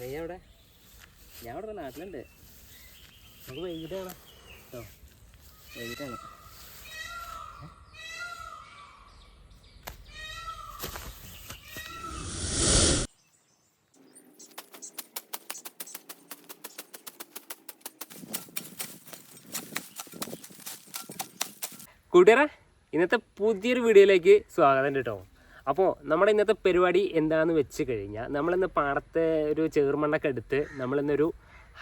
നീ എവിടെ ഞാൻ ഇവിടെ നാട്ടിലുണ്ട്. നമുക്ക് വൈകിട്ട് കാണാം. കേട്ടോ വൈകിട്ടാണ്. കൂട്ടുകാരെ ഇന്നത്തെ പുതിയൊരു വീഡിയോയിലേക്ക് സ്വാഗതം കേട്ടോ അപ്പോൾ നമ്മുടെ ഇന്നത്തെ പരിപാടി എന്താണെന്ന് വെച്ച് കഴിഞ്ഞാൽ നമ്മളിന്ന് പാടത്തെ ഒരു ചേർമണ്ണൊക്കെ എടുത്ത് നമ്മളിന്നൊരു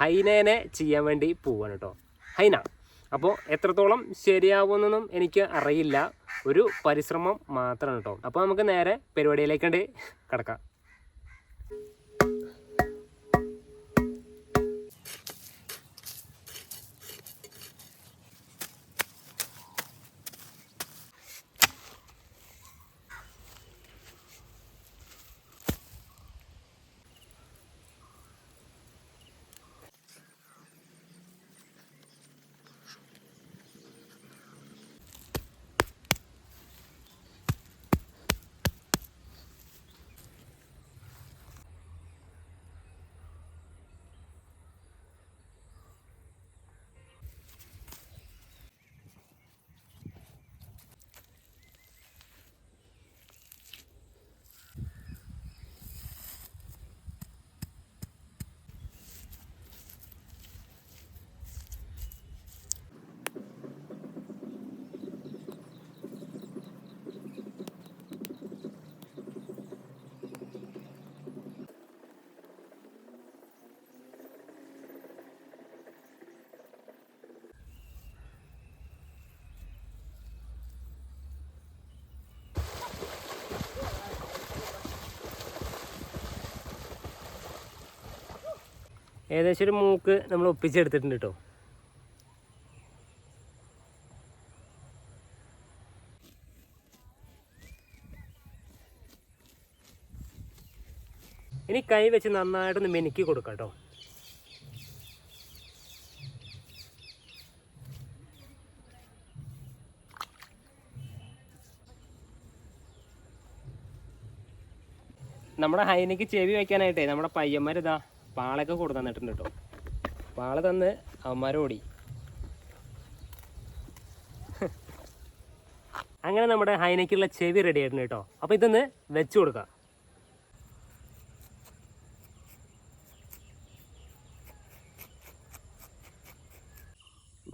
ഹൈനേനെ ചെയ്യാൻ വേണ്ടി പോവാണ് കേട്ടോ ഹൈന. അപ്പോൾ എത്രത്തോളം ശരിയാവുമെന്നൊന്നും എനിക്ക് അറിയില്ല. ഒരു പരിശ്രമം മാത്രമാണ് കേട്ടോ അപ്പോൾ നമുക്ക് നേരെ പരിപാടിയിലേക്കണ്ട് കിടക്കാം. ഏകദേശം ഒരു മൂക്ക് നമ്മൾ ഒപ്പിച്ചെടുത്തിട്ടുണ്ട് കേട്ടോ. ഇനി കൈ വെച്ച് നന്നായിട്ടൊന്ന് മെനുക്കി കൊടുക്കാം കേട്ടോ. നമ്മുടെ ഹൈനയ്ക്ക് ചെവി വയ്ക്കാനായിട്ടേ നമ്മുടെ പയ്യന്മാർ ഇതാ പാളൊക്കെ കൊടു തന്നിട്ടുണ്ട് കേട്ടോ. പാള തന്ന് അവന്മാരോടി അങ്ങനെ നമ്മുടെ ഹൈനയ്ക്കുള്ള ചെവി റെഡി ആയിട്ടുണ്ട് കേട്ടോ. അപ്പോൾ ഇതൊന്ന് വെച്ച് കൊടുക്കാം.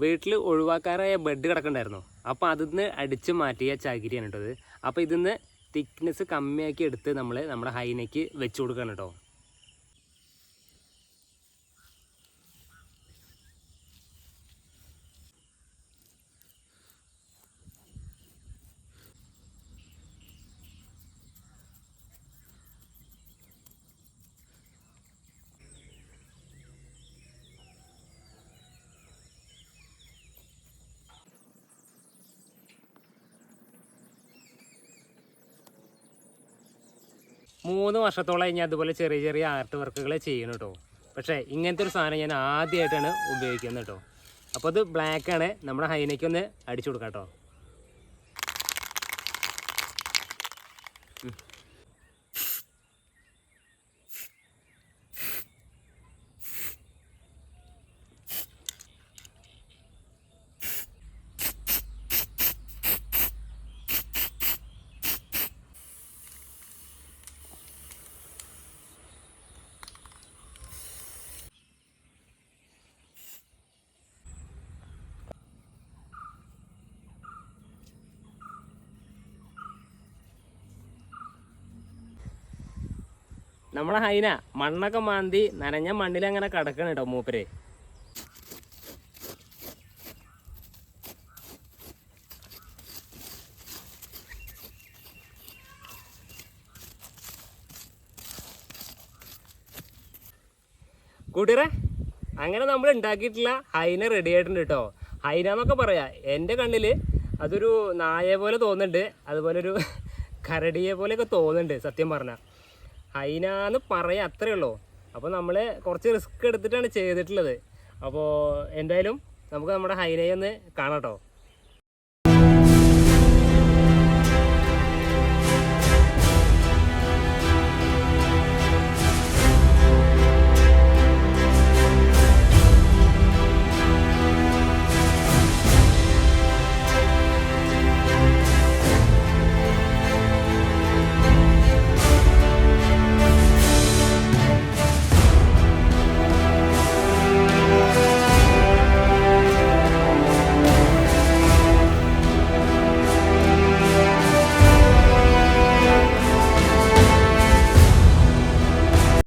വീട്ടിൽ ഒഴിവാക്കാറായ ബെഡ് കിടക്കണ്ടായിരുന്നു. അപ്പോൾ അതിന്ന് അടിച്ച് മാറ്റിയ ചകിരിയാണ് കേട്ടോ അപ്പോൾ ഇതിന്ന് തിക്നെസ് കമ്മിയാക്കി എടുത്ത് നമ്മൾ നമ്മുടെ ഹൈനയ്ക്ക് വെച്ച് കൊടുക്കണം കേട്ടോ. മൂന്ന് വർഷത്തോളം ഞാൻ അതുപോലെ ചെറിയ ചെറിയ ആർട്ട് വർക്കുകൾ ചെയ്യണം കേട്ടോ പക്ഷേ ഇങ്ങനത്തെ ഒരു സാധനം ഞാൻ ആദ്യമായിട്ടാണ് ഉപയോഗിക്കുന്നത് കേട്ടോ അപ്പോൾ അത് ബ്ലാക്കാണ് നമ്മുടെ ഹൈനയ്ക്കൊന്ന് അടിച്ചു കൊടുക്കാം കേട്ടോ നമ്മളെ ഹൈന മണ്ണൊക്കെ മാന്തി നനഞ്ഞ മണ്ണിൽ അങ്ങനെ കിടക്കണം കേട്ടോ മൂപ്പര്. കൂട്ടുകാരെ അങ്ങനെ നമ്മൾ ഉണ്ടാക്കിയിട്ടുള്ള ഹൈന റെഡി ആയിട്ടുണ്ട് കേട്ടോ ഹൈന എന്നൊക്കെ പറയാം എന്റെ കണ്ണിൽ അതൊരു നായയെ പോലെ തോന്നുന്നുണ്ട് അതുപോലെ ഒരു കരടിയെ പോലെയൊക്കെ തോന്നുന്നുണ്ട് സത്യം പറഞ്ഞാൽ ഹൈന എന്ന് പറയാം അത്രേ ഉള്ളൂ. അപ്പോൾ നമ്മൾ കുറച്ച് റിസ്ക് എടുത്തിട്ടാണ് ചെയ്തിട്ടുള്ളത്. അപ്പോൾ എന്തായാലും നമുക്ക് നമ്മുടെ ഹൈനയെ ഒന്ന് കാണാം കേട്ടോ